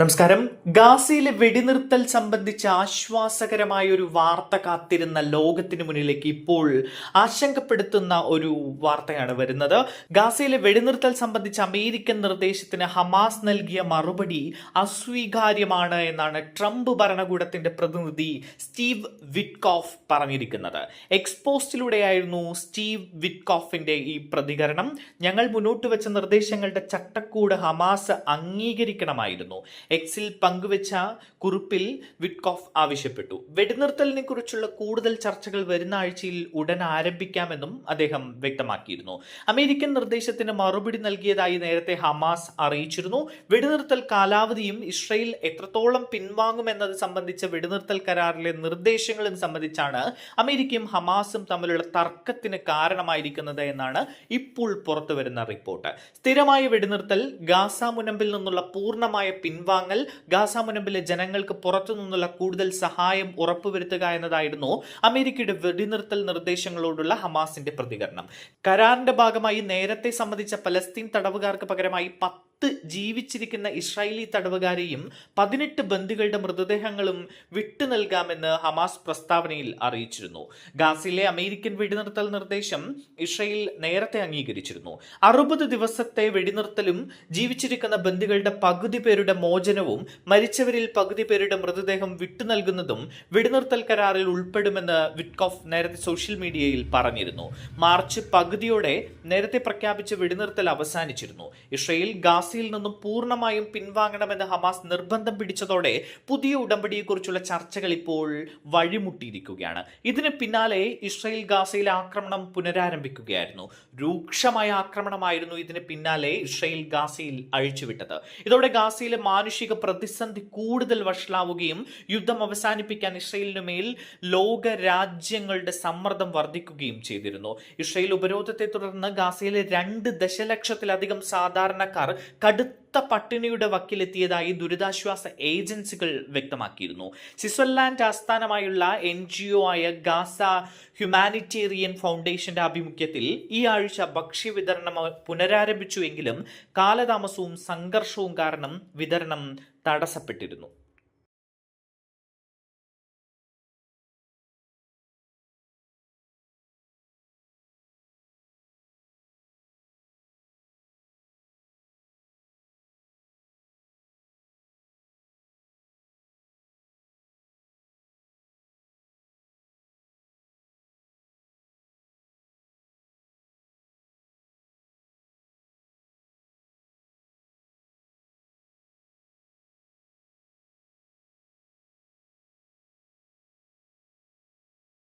നമസ്കാരം. ഗാസയിലെ വെടിനിർത്തൽ സംബന്ധിച്ച ആശ്വാസകരമായ ഒരു വാർത്ത കാത്തിരുന്ന ലോകത്തിന് മുന്നിലേക്ക് ഇപ്പോൾ ആശങ്കപ്പെടുത്തുന്ന ഒരു വാർത്തയാണ് വരുന്നത്. ഗാസയിലെ വെടിനിർത്തൽ സംബന്ധിച്ച അമേരിക്കൻ നിർദ്ദേശത്തിന് ഹമാസ് നൽകിയ മറുപടി അസ്വീകാര്യമാണ് എന്നാണ് ട്രംപ് ഭരണകൂടത്തിന്റെ പ്രതിനിധി സ്റ്റീവ് വിറ്റ്കോഫ് പറഞ്ഞിരിക്കുന്നത്. എക്സ്പോസ്റ്റിലൂടെയായിരുന്നു സ്റ്റീവ് വിറ്റ്കോഫിന്റെ ഈ പ്രതികരണം. ഞങ്ങൾ മുന്നോട്ട് വെച്ച നിർദ്ദേശങ്ങളുടെ ചട്ടക്കൂട് ഹമാസ് അംഗീകരിക്കണമായിരുന്നു. എക്സിൽ പങ്കുവച്ച കുറിപ്പിൽ വിറ്റ്കോഫ് ആവശ്യപ്പെട്ടു. വെടിനിർത്തലിനെ കുറിച്ചുള്ള കൂടുതൽ ചർച്ചകൾ വരുന്ന ആഴ്ചയിൽ ഉടൻ ആരംഭിക്കാമെന്നും അദ്ദേഹം വ്യക്തമാക്കിയിരുന്നു. അമേരിക്കൻ നിർദ്ദേശത്തിന് മറുപടി നൽകിയതായി നേരത്തെ ഹമാസ് അറിയിച്ചിരുന്നു. വെടിനിർത്തൽ കാലാവധിയും ഇസ്രയേൽ എത്രത്തോളം പിൻവാങ്ങുമെന്നത് സംബന്ധിച്ച വെടിനിർത്തൽ കരാറിലെ നിർദ്ദേശങ്ങളും സംബന്ധിച്ചാണ് അമേരിക്കയും ഹമാസും തമ്മിലുള്ള തർക്കത്തിന് കാരണമായിരിക്കുന്നത് എന്നാണ് ഇപ്പോൾ പുറത്തുവരുന്ന റിപ്പോർട്ട്. സ്ഥിരമായ വെടിനിർത്തൽ ഗാസ മുനമ്പിൽ നിന്നുള്ള പൂർണമായ പിൻവാങ്ങൽ ഗാസ മുനമ്പിലെ ജനങ്ങൾക്ക് പുറത്തു നിന്നുള്ള കൂടുതൽ സഹായം ഉറപ്പുവരുത്തുക എന്നതായിരുന്നു അമേരിക്കയുടെ വെടിനിർത്തൽ നിർദ്ദേശങ്ങളോടുള്ള ഹമാസിന്റെ പ്രതികരണം. കരാറിന്റെ ഭാഗമായി നേരത്തെ സംബന്ധിച്ച പലസ്തീൻ തടവുകാർക്ക് പകരമായി പത്ത് ജീവിച്ചിരിക്കുന്ന ഇസ്രായേലി തടവുകാരെയും പതിനെട്ട് ബന്ദികളുടെ മൃതദേഹങ്ങളും വിട്ടു നൽകാമെന്ന് ഹമാസ് പ്രസ്താവനയിൽ അറിയിച്ചിരുന്നു. ഗാസിലെ അമേരിക്കൻ വെടിനിർത്തൽ നിർദ്ദേശം ഇസ്രായേൽ നേരത്തെ അംഗീകരിച്ചിരുന്നു. അറുപത് ദിവസത്തെ വെടിനിർത്തലും ജീവിച്ചിരിക്കുന്ന ബന്ദികളുടെ പകുതി പേരുടെ മോചനവും മരിച്ചവരിൽ പകുതി പേരുടെ മൃതദേഹം വിട്ടു നൽകുന്നതും വെടിനിർത്തൽ കരാറിൽ ഉൾപ്പെടുമെന്ന് വിറ്റ്കോഫ് നേരത്തെ സോഷ്യൽ മീഡിയയിൽ പറഞ്ഞിരുന്നു. മാർച്ച് പകുതിയോടെ നേരത്തെ പ്രഖ്യാപിച്ച വെടിനിർത്തൽ അവസാനിച്ചിരുന്നു. ഇസ്രായേൽ ഗാസയിൽ നിന്നും പൂർണമായും പിൻവാങ്ങണമെന്ന് ഹമാസ് നിർബന്ധം പിടിച്ചതോടെ പുതിയ ഉടമ്പടിയെക്കുറിച്ചുള്ള ചർച്ചകൾ ഇപ്പോൾ വഴിമുട്ടിയിരിക്കുകയാണ്. ഇതിന് പിന്നാലെ ഇസ്രയേൽ ഗാസയിൽ ആക്രമണം പുനരാരംഭിക്കുകയായിരുന്നു. രൂക്ഷമായ ആക്രമണമായിരുന്നു ഇതിന് പിന്നാലെ ഇസ്രയേൽ ഗാസയിൽ അഴിച്ചുവിട്ടത്. ഇതോടെ ഗാസയിലെ മാനുഷിക പ്രതിസന്ധി കൂടുതൽ വഷളാവുകയും യുദ്ധം അവസാനിപ്പിക്കാൻ ഇസ്രയേലിനു മേൽ ലോക രാജ്യങ്ങളുടെ സമ്മർദ്ദം വർദ്ധിക്കുകയും ചെയ്തിരുന്നു. ഇസ്രയേൽ ഉപരോധത്തെ തുടർന്ന് ഗാസയിലെ രണ്ട് ദശലക്ഷത്തിലധികം സാധാരണക്കാർ കടുത്ത പട്ടിണിയുടെ വക്കിലെത്തിയതായി ദുരിതാശ്വാസ ഏജൻസികൾ വ്യക്തമാക്കിയിരുന്നു. സ്വിറ്റ്സർലാൻഡ് ആസ്ഥാനമായുള്ള എൻ ജി ഒ ആയ ഗാസ ഹ്യൂമാനിറ്റേറിയൻ ഫൗണ്ടേഷന്റെ ആഭിമുഖ്യത്തിൽ ഈ ആഴ്ച ഭക്ഷ്യ വിതരണം പുനരാരംഭിച്ചുവെങ്കിലും കാലതാമസവും സംഘർഷവും കാരണം വിതരണം തടസ്സപ്പെട്ടിരുന്നു.